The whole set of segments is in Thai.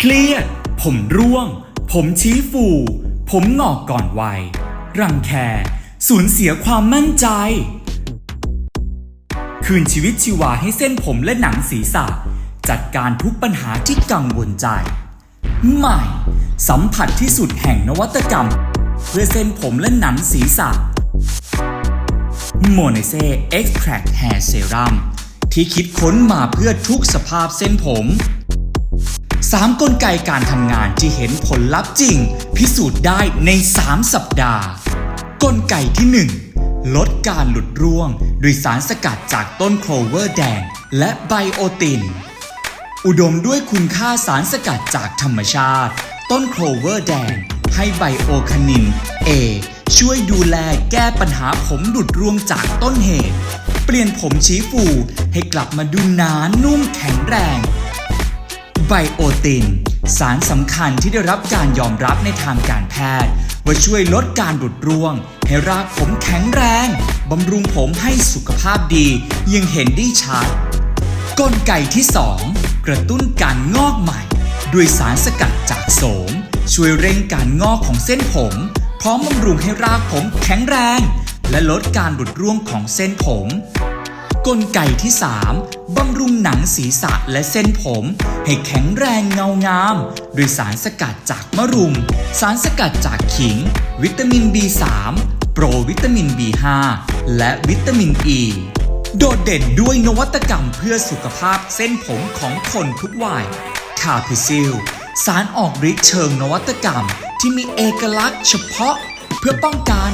เครียด ผมร่วง ผมชี้ฟู ผมหงอกก่อนวัย รังแค สูญเสียความมั่นใจ คืนชีวิตชีวาให้เส้นผมและหนังศีรษะ จัดการทุกปัญหาที่กังวลใจ ใหม่ สัมผัสที่สุดแห่งนวัตกรรม เพื่อเส้นผมและหนังศีรษะโมเนเซ Extract Hair Serum ที่คิดค้นมาเพื่อทุกสภาพเส้นผม 3 กลไกการทำงานที่เห็นผลลัพธ์จริง พิสูจน์ได้ใน 3 สัปดาห์ กลไกที่ 1 ลดการหลุดร่วงด้วยสารสกัดจากต้นโคลเวอร์แดง และไบโอติน อุดมด้วยคุณค่าสารสกัดจากธรรมชาติ ต้นโคลเวอร์แดง ให้ไบโอคานิน A ช่วยดูแลแก้ปัญหาผมหลุดร่วงจากต้นเหตุ เปลี่ยนผมชี้ฟูให้กลับมาดูหนานุ่มแข็งแรง ไบโอติน สารสำคัญที่ได้รับการยอมรับในทางการแพทย์ ว่าช่วยลดการหลุดร่วง ให้รากผมแข็งแรงบำรุงผมให้สุขภาพดียังเห็นได้ชัดกลไกที่ 2 กระตุ้นการงอกใหม่ ด้วยสารสกัดจากโสม ช่วยเร่งการงอกของเส้นผม พร้อมบำรุงให้รากผมแข็งแรง และลดการหลุดร่วงของเส้นผม กลไกที่ 3บำรุงหนังศีรษะและเส้นผม ให้แข็งแรงเงางามด้วยสารสกัดจากมะรุม สารสกัดจากขิง วิตามิน B3 โปรวิตามิน B5 และวิตามิน E โดดเด่นด้วยนวัตกรรมเพื่อสุขภาพเส้นผมของคนทุกวัยคาพิซิล สารออกฤทธิ์เชิงนวัตกรรมที่มีเอกลักษณ์เฉพาะ พื่อป้องกัน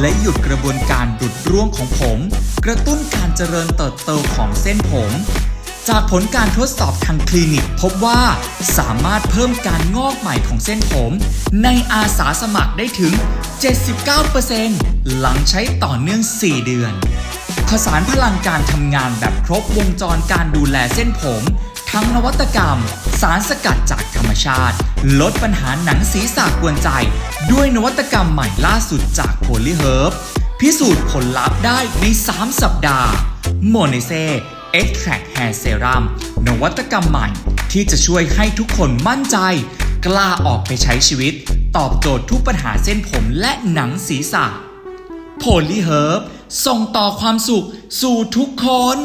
และหยุดกระบวนการดุดร่วงของผม กระตุ้นการเจริญเติบโตของเส้นผม จากผลการทดสอบทางคลินิกพบว่า สามารถเพิ่มการงอกใหม่ของเส้นผม ในอาสาสมัครได้ถึง 79%หลังใช้ต่อเนื่อง 4 เดือน ผสานพลังการทำงานแบบครบวงจรการดูแลเส้นผม ทั้งนวัตกรรม สารสกัดจากธรรมชาติ ลดปัญหาหนังศีรษะกวนใจ ด้วยนวัตกรรมใหม่ล่าสุดจากโพลีเฮิร์บพิสูจน์ผลลัพธ์ได้ใน 3 สัปดาห์โมเนเซ Extract Hair Serum นวัตกรรมใหม่ที่จะช่วยให้ทุกคนมั่นใจ กล้าออกไปใช้ชีวิต ตอบโจทย์ทุกปัญหาเส้นผมและหนังศีรษะโพลีเฮิร์บส่งต่อความสุขสู่ทุกคน